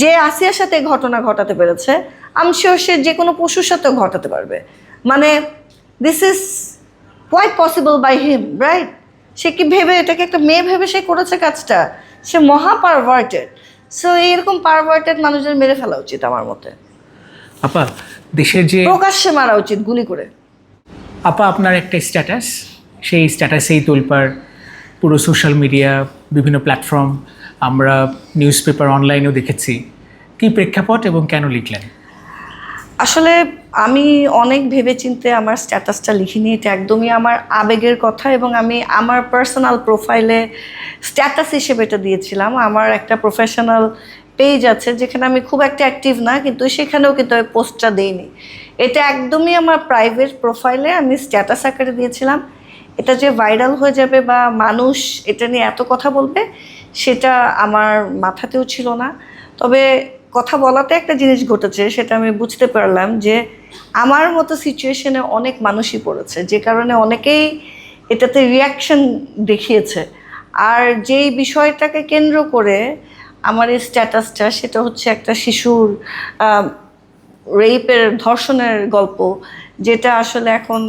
যে আসিয়ার সাথে ঘটনা ঘটাতে পেরেছে আমি শিওর সে যে কোনো পশুর সাথেও ঘটাতে পারবে। মানে this is quite possible by him right সে কি ভেবে এটাকে একটা মেয়ে ভেবে সে করেছে কাজটা? সে মহা পারভার্টেড সো এইরকম পারভার্টেড মানুষদের মেরে ফেলা উচিত আমার মতে। আপা দেশের যে প্রকাশ্যে মারা উচিত গুলি করে। আপা আপনার একটা স্ট্যাটাস সেই স্ট্যাটাসেই তোলপার পুরো সোশ্যাল মিডিয়া বিভিন্ন প্ল্যাটফর্ম আমরা নিউজ পেপার অনলাইনেও দেখেছি। কী প্রেক্ষাপট এবং কেন লিখলেন? আসলে আমি অনেক ভেবেচিন্তে আমার স্ট্যাটাসটা লিখিনি। এটা একদমই আমার আবেগের কথা এবং আমি আমার পার্সোনাল প্রোফাইলে স্ট্যাটাস হিসেবে এটা দিয়েছিলাম। আমার একটা প্রফেশনাল পেজ আছে যেখানে আমি খুব একটা অ্যাক্টিভ না, কিন্তু সেখানেও কিন্তু আমি পোস্টটা দিইনি। এটা একদমই আমার প্রাইভেট প্রোফাইলে আমি স্ট্যাটাস আকারে দিয়েছিলাম। এটা যে ভাইরাল হয়ে যাবে বা মানুষ এটা নিয়ে এত কথা বলবে সেটা আমার মাথাতেও ছিল না। তবে কথা বলাতে একটা জিনিস ঘটেছে, সেটা আমি বুঝতে পারলাম যে আমার মতো সিচুয়েশনে অনেক মানুষই পড়েছে, যে কারণে অনেকেই এটাতে রিয়াকশন দেখিয়েছে। আর যেই বিষয়টাকে কেন্দ্র করে আমার এই স্ট্যাটাসটা সেটা হচ্ছে একটা শিশুর রেপের ধর্ষণের গল্প, যেটা আসলে এখন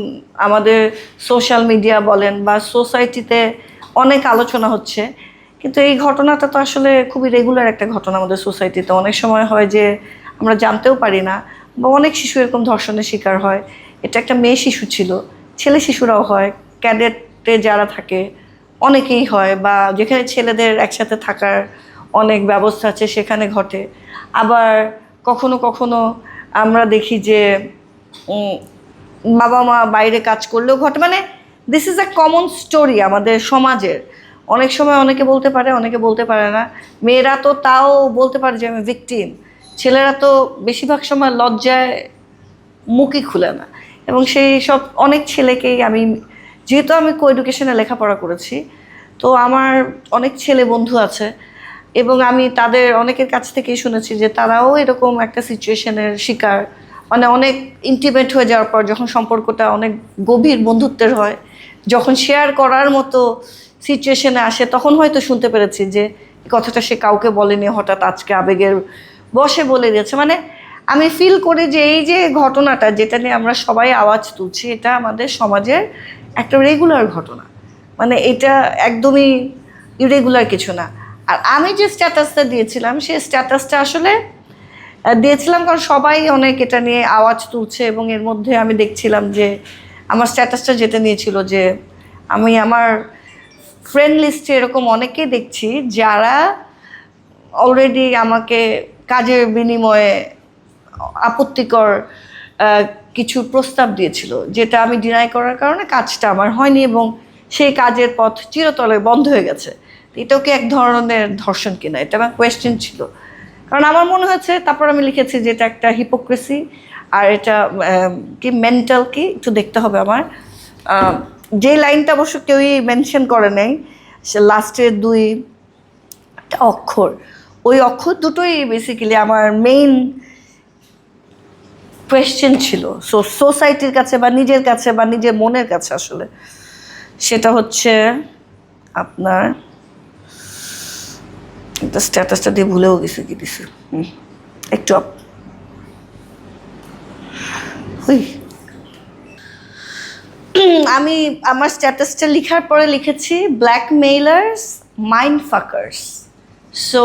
আমাদের সোশ্যাল মিডিয়া বলেন বা সোসাইটিতে অনেক আলোচনা হচ্ছে। কিন্তু এই ঘটনাটা তো আসলে খুবই রেগুলার একটা ঘটনা আমাদের সোসাইটিতে অনেক সময় হয় যে আমরা জানতেও পারি না বা অনেক শিশু এরকম ধর্ষণের শিকার হয়। এটা একটা মেয়ে শিশু ছিল, ছেলে শিশুরাও হয় ক্যাডেটে যারা থাকে, অনেকেই হয় বা যেখানে ছেলেদের একসাথে থাকার অনেক ব্যবস্থা আছে, সেখানে ঘটে। আবার কখনো কখনো আমরা দেখি যে বাবা মা বাইরে কাজ করলেও ঘটে। মানে this is a common story আমাদের সমাজের। অনেক সময় অনেকে বলতে পারে, অনেকে বলতে পারে না। মেয়েরা তো তাও বলতে পারে যে আমি ভিকটিম ছেলেরা তো বেশিরভাগ সময় লজ্জায় মুখই খুলে না। এবং সেই সব অনেক ছেলেকেই আমি, যেহেতু আমি কো এডুকেশনে লেখাপড়া করেছি, তো আমার অনেক ছেলে বন্ধু আছে। এবং আমি তাদের অনেকের কাছ থেকেই শুনেছি যে তারাও এরকম একটা সিচুয়েশনের শিকার। মানে অনেক ইন্টিমেট হয়ে যাওয়ার পর যখন সম্পর্কটা অনেক গভীর বন্ধুত্বের হয়, যখন শেয়ার করার মতো সিচুয়েশনে আসে, তখন হয়তো শুনতে পেরেছি যে কথাটা সে কাউকে বলেনি, হঠাৎ আজকে আবেগের বসে বলে দিয়েছে মানে আমি ফিল করি যে এই যে ঘটনাটা যেটা নিয়ে আমরা সবাই আওয়াজ তুলছি, এটা আমাদের সমাজের একটা রেগুলার ঘটনা। মানে এটা একদমই ইরেগুলার কিছু না। আর আমি যে স্ট্যাটাসটা দিয়েছিলাম সেই স্ট্যাটাসটা আসলে দিয়েছিলাম কারণ সবাই অনেক এটা নিয়ে আওয়াজ তুলছে এবং এর মধ্যে আমি দেখছিলাম যে আমার স্ট্যাটাসটা যেটা নিয়েছিল যে আমি আমার ফ্রেন্ড লিস্টে এরকম অনেকেই দেখছি যারা অলরেডি আমাকে কাজের বিনিময়ে আপত্তিকর কিছু প্রস্তাব দিয়েছিল, যেটা আমি ডিনাই করার কারণে কাজটা আমার হয়নি এবং সেই কাজের পথ চিরতলে বন্ধ হয়ে গেছে। এটাও কি এক ধরনের ধর্ষণ কিনা, এটা আমার কোয়েশ্চেন ছিল। কারণ আমার মনে হয়েছে, তারপর আমি লিখেছি যে এটা একটা হিপোক্রেসি আর এটা কি মেন্টাল কি, একটু দেখতে হবে আমার। যে লাইনটা অবশ্য কেউই মেনশন করে নাই লাস্টের দুই অক্ষর ওই অক্ষর দুটোই বেসিক্যালি আমার মেইন কোয়েশ্চেন ছিল। সো সোসাইটির কাছে বা নিজের কাছে বা নিজের মনের কাছে আসলে। সেটা হচ্ছে আপনার স্ট্যাটাসটা দিয়ে ভুলেও গেছে কি দিছে। একটু উম, আমি আমার স্ট্যাটাসটা লেখার পরে লিখেছি blackmailers mind fuckers so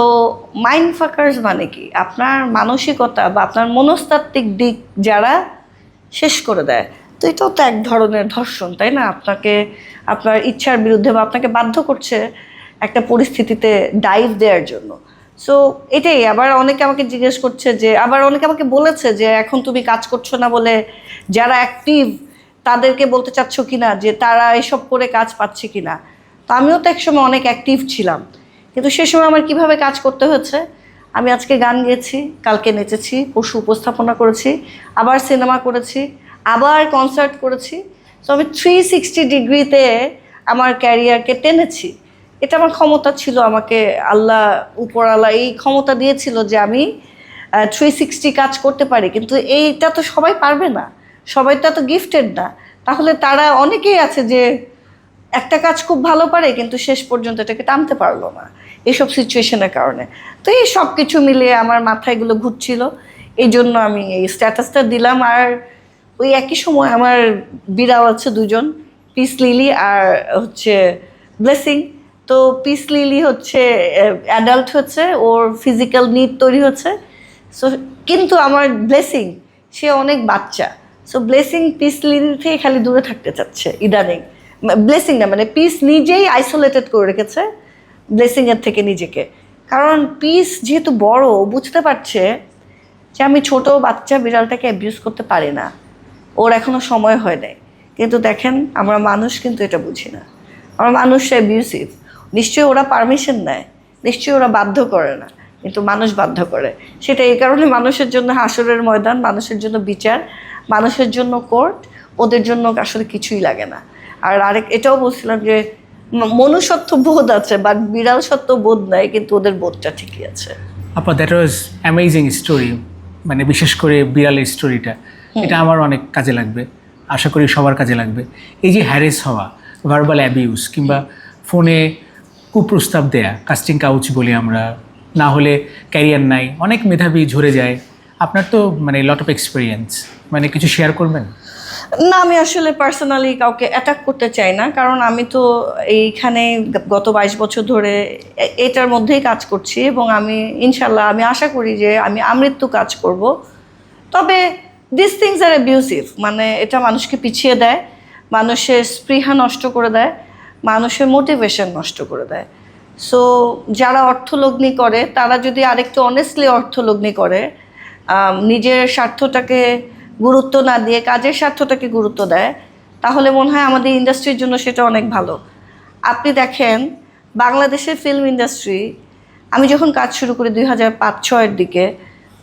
mind fuckers মানে কি? আপনার মানসিকতা বা আপনার মনস্তাত্ত্বিক দিক যারা শেষ করে দেয়। তো এটাও তো এক ধরনের ধর্ষণ, তাই না? আপনাকে, আপনার ইচ্ছার বিরুদ্ধে বা আপনাকে বাধ্য করছে একটা পরিস্থিতিতে ডাইভ দেওয়ার জন্য। সো এটাই। আবার অনেকে আমাকে জিজ্ঞেস করছে যে, আবার অনেকে আমাকে বলেছে যে, এখন তুমি কাজ করছ না বলে যারা অ্যাক্টিভ তাদেরকে বলতে চাচ্ছ কি না যে তারা এসব করে কাজ পাচ্ছে কি না তো আমিও তো একসময় অনেক অ্যাক্টিভ ছিলাম। কিন্তু সে সময় আমার কীভাবে কাজ করতে হয়েছে? আমি আজকে গান গেয়েছি, কালকে নেচেছি পশু উপস্থাপনা করেছি, আবার সিনেমা করেছি, আবার কনসার্ট করেছি। তো আমি থ্রি সিক্সটি ডিগ্রিতে আমার ক্যারিয়ারকে টেনেছি। এটা আমার ক্ষমতা ছিল, আমাকে আল্লাহ উপরাল্লাহ এই ক্ষমতা দিয়েছিল যে আমি থ্রি সিক্সটি কাজ করতে পারি। কিন্তু এইটা তো সবাই পারবে না। সবাই তো এত গিফটেড না। তাহলে তারা অনেকেই আছে যে একটা কাজ খুব ভালো পারে, কিন্তু শেষ পর্যন্ত এটাকে টানতে পারল না এইসব সিচুয়েশনের কারণে। তো এই সব কিছু মিলিয়ে আমার মাথায় এগুলো ঘুরছিল। এই জন্য আমি এই স্ট্যাটাসটা দিলাম। আর ওই একই সময় আমার বিড়াল আছে দুজন পিস লিলি আর হচ্ছে ব্লেসিং তো পিস লিলি হচ্ছে অ্যাডাল্ট হচ্ছে, ওর ফিজিক্যাল নিড তৈরি হচ্ছে। সো কিন্তু আমার ব্লেসিং সে অনেক বাচ্চা। সো ব্লেসিং পিস লিলি থেকে খালি দূরে থাকতে চাচ্ছে, ইদানিং। ব্লেসিং না মানে পিস নিজেই আইসোলেটেড করে রেখেছে ব্লেসিংয়ের থেকে নিজেকে। কারণ পিস যেহেতু বড়, বুঝতে পারছে যে আমি ছোট বাচ্চা বিড়ালটাকে অ্যাবিউজ করতে পারি না। ওর এখনও সময় হয় নাই। কিন্তু দেখেন, আমরা মানুষ কিন্তু এটা বুঝি না। আমরা মানুষ অ্যাবিউসিভ নিশ্চয়ই ওরা পারমিশন নেয়। নিশ্চয়ই ওরা বাধ্য করে না। কিন্তু মানুষ বাধ্য করে। সেটা এই কারণে মানুষের জন্য হাসরের ময়দান মানুষের জন্য বিচার মানুষের জন্য কোর্ট ওদের জন্য আসলে কিছুই লাগে না। আর আরেক এটাও বলছিলাম যে মনুষ্যত্ব বোধ আছে বাট বিড়াল সত্য বোধ নাই কিন্তু ওদের বোধটা ঠিকই আছে। আপা দ্যাট ওয়াজ অ্যামেজিং স্টোরি মানে বিশেষ করে বিড়ালের স্টোরিটা এটা আমার অনেক কাজে লাগবে আশা করি সবার কাজে লাগবে। এই যে হ্যারেস হওয়া ভার্বাল অ্যাবিউজ কিংবা ফোনে কুপ্রস্তাব দেয়া কাস্টিং কাউচ বলি আমরা না হলে ক্যারিয়ার নাই। অনেক মেধাবী ঝরে যায়। আপনার তো মানে লট অফ এক্সপিরিয়েন্স মানে কিছু শেয়ার করবেন? না, আমি আসলে পার্সোনালি কাউকে অ্যাটাক করতে চাই না। কারণ আমি তো এইখানে গত বাইশ বছর ধরে এটার মধ্যেই কাজ করছি এবং আমি ইনশাল্লাহ আমি আশা করি যে আমি আমৃত্যু কাজ করব। তবে দিস থিংস আর অ্যাবিউসিভ মানে এটা মানুষকে পিছিয়ে দেয়, মানুষের স্পৃহা নষ্ট করে দেয়, মানুষের মোটিভেশন নষ্ট করে দেয়। সো যারা অর্থলগ্নি করে তারা যদি আরেকটু অনেস্টলি অর্থলগ্নি করে নিজের স্বার্থটাকে গুরুত্ব না দিয়ে কাজের স্বার্থটাকে গুরুত্ব দেয় তাহলে মনে হয় আমাদের ইন্ডাস্ট্রির জন্য সেটা অনেক ভালো। আপনি দেখেন বাংলাদেশের ফিল্ম ইন্ডাস্ট্রি আমি যখন কাজ শুরু করি দুই হাজার পাঁচ ছয়ের দিকে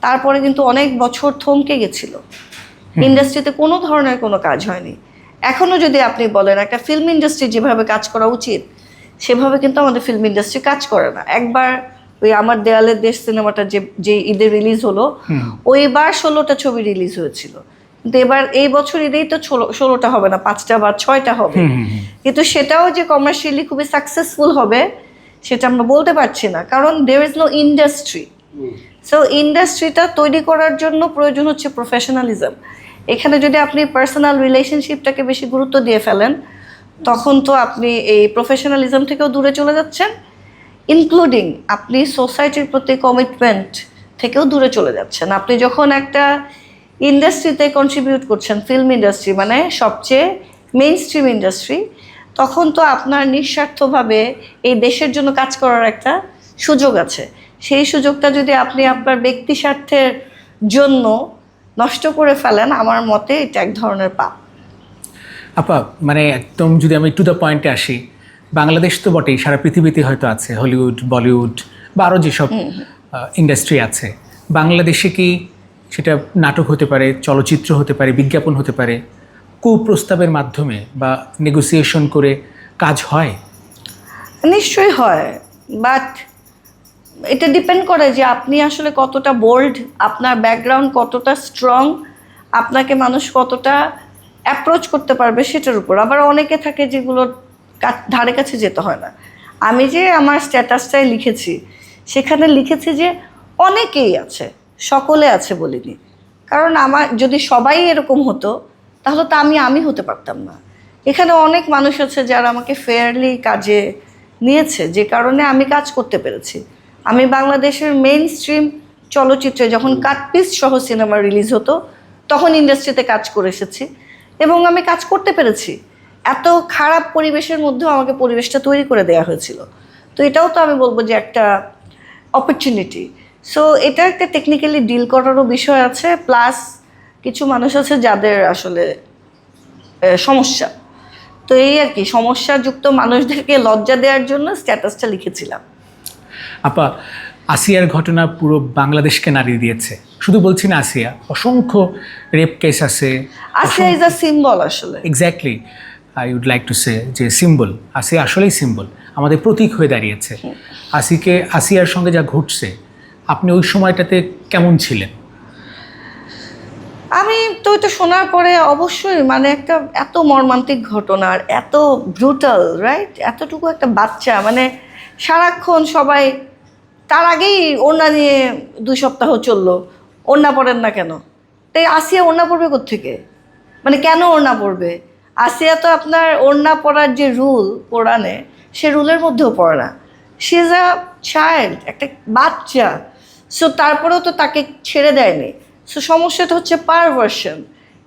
তারপরে কিন্তু অনেক বছর থমকে গেছিল। ইন্ডাস্ট্রিতে কোনো ধরনের কোনো কাজ হয়নি। এখনও যদি আপনি বলেন একটা ফিল্ম ইন্ডাস্ট্রি যেভাবে কাজ করা উচিত সেভাবে কিন্তু আমাদের ফিল্ম ইন্ডাস্ট্রি কাজ করে না। একবার ওই আমার দেয়ালের দেশ সিনেমাটা যে যে ঈদে রিলিজ হলো ওইবার ষোলোটা ছবি রিলিজ হয়েছিল। কিন্তু এবার এই বছর ঈদেই তো ষোলোটা হবে না পাঁচটা বা ছয়টা হবে। কিন্তু সেটাও যে কমার্শিয়ালি খুবই সাকসেসফুল হবে সেটা আমরা বলতে পারছি না। কারণ there is no industry so ইন্ডাস্ট্রিটা তৈরি করার জন্য প্রয়োজন হচ্ছে প্রফেশনালিজম এখানে যদি আপনি পার্সোনাল রিলেশনশিপটাকে বেশি গুরুত্ব দিয়ে ফেলেন তখন তো আপনি এই প্রফেশনালিজম থেকেও দূরে চলে যাচ্ছেন ইনক্লুডিং আপনি সোসাইটির প্রতি কমিটমেন্ট থেকেও দূরে চলে যাচ্ছেন। আপনি যখন একটা ইন্ডাস্ট্রিতে কন্ট্রিবিউট করছেন ফিল্ম ইন্ডাস্ট্রি মানে সবচেয়ে মেইন স্ট্রিম ইন্ডাস্ট্রি তখন তো আপনার নিঃস্বার্থভাবে এই দেশের জন্য কাজ করার একটা সুযোগ আছে। সেই সুযোগটা যদি আপনি আপনার ব্যক্তি স্বার্থের জন্য নষ্ট করে ফেলেন, আমার মতে এটা এক ধরনের পাপ। আপা মানে একদম যদি আমি টু দ্য পয়েন্টে আসি বাংলাদেশ তো বটেই সারা পৃথিবীতে হয়তো আছে হলিউড বলিউড বা আরও যেসব ইন্ডাস্ট্রি আছে। বাংলাদেশে কি সেটা নাটক হতে পারে চলচ্চিত্র হতে পারে বিজ্ঞাপন হতে পারে কুপ্রস্তাবের মাধ্যমে বা নেগোসিয়েশন করে কাজ হয়? নিশ্চয়ই হয় বাট এটা ডিপেন্ড করে যে আপনি আসলে কতটা বোল্ড আপনার ব্যাকগ্রাউন্ড কতটা স্ট্রং আপনাকে মানুষ কতটা অ্যাপ্রোচ করতে পারবে সেটার উপর। আবার অনেকে থাকে যেগুলো ধারে কাছে যেতে হয় না। আমি যে আমার স্ট্যাটাসটাই লিখেছি, সেখানে লিখেছি যে অনেকেই আছে, সকলে আছে বলিনি। কারণ আমার, যদি সবাই এরকম হতো, তাহলে তো আমি আমি হতে পারতাম না। এখানে অনেক মানুষ আছে যারা আমাকে ফেয়ারলি কাজে নিয়েছে, যে কারণে আমি কাজ করতে পেরেছি। আমি বাংলাদেশের মেইন স্ট্রিম চলচ্চিত্রে যখন কাটপিস সহ সিনেমা রিলিজ হতো, তখন ইন্ডাস্ট্রিতে কাজ করে এসেছি। এবং আমি কাজ করতে পেরেছি। এত খারাপ পরিবেশের মধ্যেও আমাকে পরিবেশটা তৈরি করে দেওয়া হয়েছিল। তো এটাও তো আমি বলব যে একটা অপরচুনিটি সো এটা একটা টেকনিক্যালি ডিল করারও বিষয় আছে প্লাস কিছু মানুষ আছে যাদের আসলে সমস্যা। তো এই আর কি, সমস্যাযুক্ত মানুষদেরকে লজ্জা দেওয়ার জন্য স্ট্যাটাসটা লিখেছিলাম। আপা আসিয়ার ঘটনা পুরো বাংলাদেশকে নাড়িয়ে দিয়েছে। শুধু বলছি না আসিয়া অসংখ্য রেপ কেস আছে। আসিয়া ইজ আ সিম্বল আসলে। Exactly I would like to say যে সিম্বল আসিয়া আসলেই সিম্বল আমাদের প্রতীক হয়ে দাঁড়িয়েছে। আসিকে আসিয়ার সঙ্গে যা ঘটছে আপনি ওই সময়টাতে কেমন ছিলেন? আমি তো এটা শোনার পরে অবশ্যই মানে একটা এত মর্মান্তিক ঘটনা আর এত ব্রুটাল রাইট এতটুকু একটা বাচ্চা মানে সারাক্ষণ সবাই তার আগেই ওড়না নিয়ে দুই সপ্তাহ চলল। ওড়না পড়েন না কেন? তাই আসিয়া ওড়না পড়বে থেকে মানে কেন ওড়না পড়বে আসিয়া তো আপনার ওড়না পড়ার যে রুল কোরআনে, সে রুলের মধ্যেও পড়ে না। সে ইজ আ চাইল্ড একটা বাচ্চা সো তারপরেও তো তাকে ছেড়ে দেয়নি। সো সমস্যাটা হচ্ছে পারভার্সন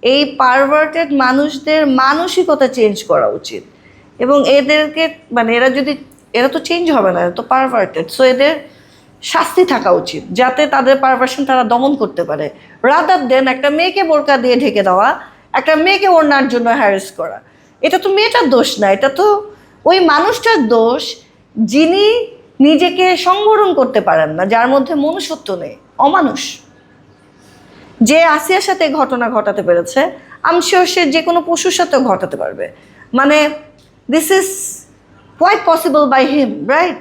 এই পারভার্টেড মানুষদের মানসিকতা চেঞ্জ করা উচিত। এবং এদেরকে মানে এরা যদি, এরা তো চেঞ্জ হবে না, এরা তো পারভার্টেড সো এদের শাস্তি থাকা উচিত, যাতে তাদের পারভার্সন তারা দমন করতে পারে। রাদার দেন একটা মেয়েকে বোরকা দিয়ে ঢেকে দেওয়া, একটা মেয়েকে ওড়নার জন্য হ্যারেস করা। এটা তো মেয়েটার দোষ না, এটা তো ওই মানুষটার দোষ যিনি নিজেকে সংবরণ করতে পারেন না, যার মধ্যে মনুষ্যত্ব নেই, অমানুষ। যে আসিয়ার সাথে ঘটনা ঘটাতে পেরেছে আমি সে যে কোনো পশুর সাথেও ঘটাতে পারবে। মানে this is quite possible by him right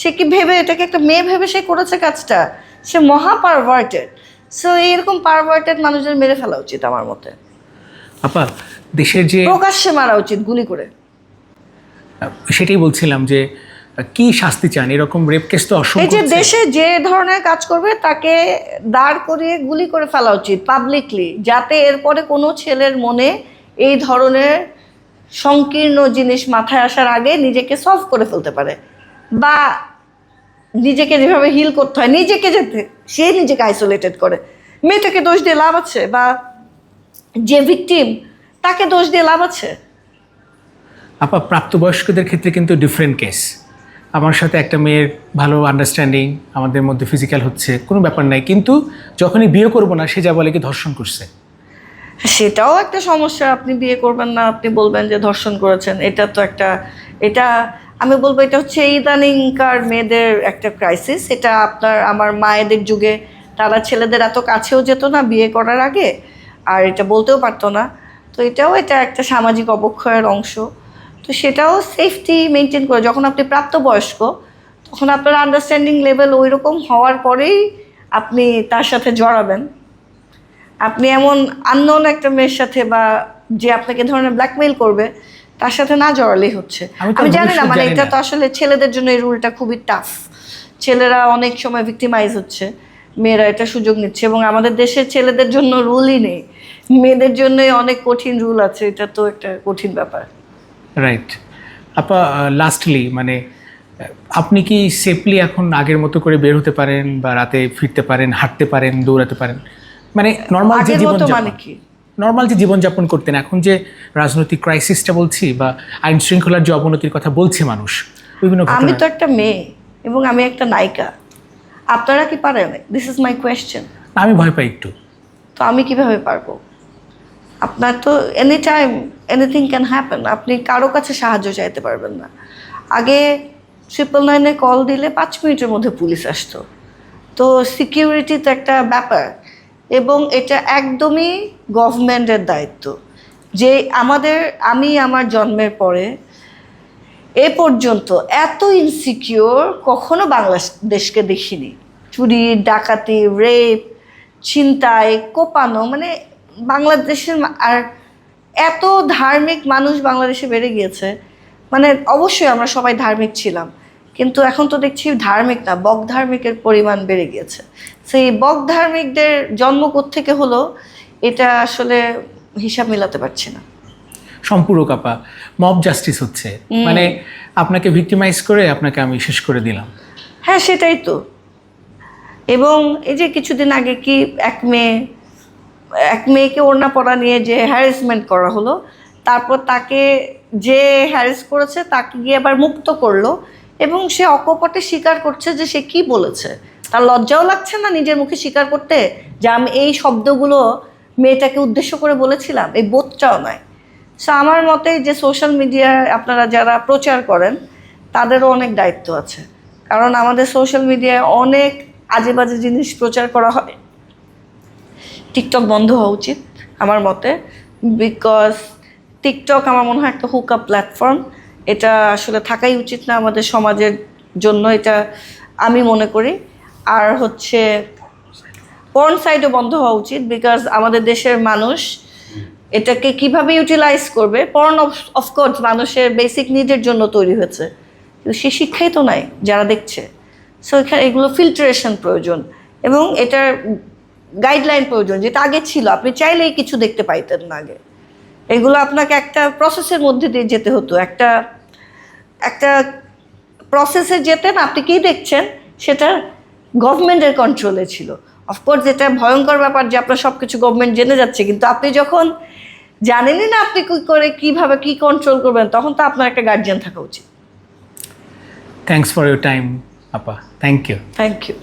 সে কি ভেবে এটাকে একটা মেয়ে ভেবে সে করেছে কাজটা? সে মহা পারভার্টেড সো এইরকম পারভার্টেড মানুষদের মেরে ফেলা উচিত আমার মতে। আপা দেশের যে প্রকাশ্যে মারা উচিত গুলি করে। সেটাই বলছিলাম যে কি শাস্তি চান? এরকম রেপ কেস তো এই যে দেশে যে ধরনের কাজ করবে তাকে দাঁড় করিয়ে গুলি করে ফেলা উচিত পাবলিকলি যাতে এরপরে কোনো ছেলের মনে এই ধরনের সংকীর্ণ জিনিস মাথায় আসার আগে নিজেকে সলভ করে ফেলতে পারে। বা নিজেকে যেভাবে হিল করতে হয় নিজেকে যেতে সে নিজেকে আইসোলেটেড করে। মেয়েটাকে দোষ দিয়ে লাভ আছে বা যে ভিকটিম তাকে দোষ দিয়ে লাভ আছে? আপা প্রাপ্তবয়স্কদের ক্ষেত্রে কিন্তু ডিফারেন্ট কেস আমার সাথে একটা মেয়ের ভালো আন্ডারস্ট্যান্ডিং আমাদের মধ্যে ফিজিক্যাল হচ্ছে কোনো ব্যাপার নাই। কিন্তু যখনই বিয়ে করব না সে যা বলে কি ধর্ষণ করছে? সেটাও একটা সমস্যা। আপনি বিয়ে করবেন না আপনি বলবেন যে ধর্ষণ করেছেন। এটা তো একটা এটা আমি বলব এটা হচ্ছে ইদানিংকার মেয়েদের একটা ক্রাইসিস এটা আপনার আমার মায়েদের যুগে, তারা ছেলেদের এত কাছেও যেত না বিয়ে করার আগে, আর এটা বলতেও পারতো না। তো এটাও এটা একটা সামাজিক অবক্ষয়ের অংশ। তো সেটাও সেফটি মেনটেন করে, যখন আপনি প্রাপ্তবয়স্ক, তখন আপনার আন্ডারস্ট্যান্ডিং লেভেল ওই রকম হওয়ার পরেই আপনি তার সাথে জড়াবেন। আপনি এমন আননোন একটা মেয়ের সাথে বা যে আপনাকে ধরনের ব্ল্যাকমেইল করবে তার সাথে না জড়ালেই হচ্ছে। আমি জানি না মানে এটা তো আসলে ছেলেদের জন্য এই রুলটা খুবই টাফ ছেলেরা অনেক সময় ভিক্টিমাইজ হচ্ছে মেয়েরা এটা সুযোগ নিচ্ছে এবং আমাদের দেশের ছেলেদের জন্য রুলই নেই। মেয়েদের জন্য অনেক কঠিন রুল আছে এটা তো একটা কঠিন ব্যাপার। রাইট আপা লাস্টলি মানে আপনি কি সেফলি এখন আগের মতো করে বের হতে পারেন বা রাতে ফিরতে পারেন হাঁটতে পারেন দৌড়াতে পারেন? মানে নর্মাল যে মতো মানে কি? নর্মাল যে জীবনযাপন করতেন এখন যে রাজনৈতিক ক্রাইসিসটা বলছি বা আইন শৃঙ্খলার যে অবনতির কথা বলছে মানুষ বিভিন্ন আমি তো একটা মেয়ে এবং আমি একটা নায়িকা। আপনারা কি পারেন? দিস ইজ মাই কোয়েশ্চেন আমি ভয় পাই একটু। তো আমি কীভাবে পারব? আপনার তো any time anything can happen আপনি কারও কাছে সাহায্য চাইতে পারবেন না। আগে ট্রিপল নাইনে কল দিলে পাঁচ মিনিটের মধ্যে পুলিশ আসতো। তো সিকিউরিটি তো একটা ব্যাপার। এবং এটা একদমই গভর্নমেন্টের দায়িত্ব। যে আমাদের, আমি আমার জন্মের পরে এ পর্যন্ত এত ইনসিকিওর কখনো বাংলাদেশকে দেখিনি। চুরি, ডাকাতি রেপ ছিনতাই, কোপানো মানে বাংলাদেশের আর এত ধার্মিক মানুষ বাংলাদেশে বেড়ে গিয়েছে। মানে অবশ্যই আমরা সবাই ধার্মিক ছিলাম। কিন্তু এখন তো দেখছি ধার্মিক না বক ধার্মিকের পরিমাণ বেড়ে গিয়েছে। সেই বক ধার্মিকদের জন্ম থেকে হলো এটা আসলে হিসাব মিলাতে পারছি না। সম্পূরক আপা মব জাস্টিস হচ্ছে। মানে আপনাকে ভিক্টিমাইজ করে আপনাকে আমি শেষ করে দিলাম। হ্যাঁ সেটাই তো। এবং এই যে কিছুদিন আগে কি এক মেয়ে এক মেয়েকে ওড়না পড়া নিয়ে যে হ্যারাসমেন্ট করা হলো তারপর তাকে যে হ্যারেস করেছে তাকে গিয়ে আবার মুক্ত করল এবং সে অকপটে স্বীকার করছে যে সে কি বলেছে। তার লজ্জাও লাগছে না নিজের মুখে স্বীকার করতে যে আমি এই শব্দগুলো মেয়েটাকে উদ্দেশ্য করে বলেছিলাম, এই বোধটাও নয়। সো আমার মতে যে সোশ্যাল মিডিয়ায় আপনারা যারা প্রচার করেন, তাদেরও অনেক দায়িত্ব আছে। কারণ আমাদের সোশ্যাল মিডিয়ায় অনেক আজে বাজে জিনিস প্রচার করা হয়। টিকটক বন্ধ হওয়া উচিত আমার মতে। বিকজ টিকটক আমার মনে হয় একটা হুক আপ প্ল্যাটফর্ম এটা আসলে থাকাই উচিত না আমাদের সমাজের জন্য, এটা আমি মনে করি। আর হচ্ছে পর্ন সাইডও বন্ধ হওয়া উচিত বিকজ আমাদের দেশের মানুষ এটাকে কীভাবে ইউটিলাইজ করবে? পর্ন অফকোর্স মানুষের বেসিক নিডের জন্য তৈরি হয়েছে। কিন্তু সে শিক্ষাই তো নাই, যারা দেখছে। সো এখানে এগুলো ফিল্টারেশন প্রয়োজন এবং এটার গাইডলাইন প্রয়োজন, যেটা আগে ছিল। আপনি চাইলেই কিছু দেখতে পাইতেন না আগে। এগুলো আপনাকে একটা প্রসেসের মধ্যে দিয়ে যেতে হতো। একটা একটা প্রসেসে যেতেন আপনি কী দেখছেন? সেটা গভর্নমেন্টের কন্ট্রোলে ছিল। অফকোর্স এটা ভয়ঙ্কর ব্যাপার যে আপনার সব কিছু গভর্নমেন্ট জেনে যাচ্ছে কিন্তু আপনি যখন জানেনই না আপনি কী করে কীভাবে কী কন্ট্রোল করবেন তখন তো আপনার একটা গার্জিয়ান থাকা উচিত। থ্যাংকস ফর ইউর টাইম আপা। Thank you thank you.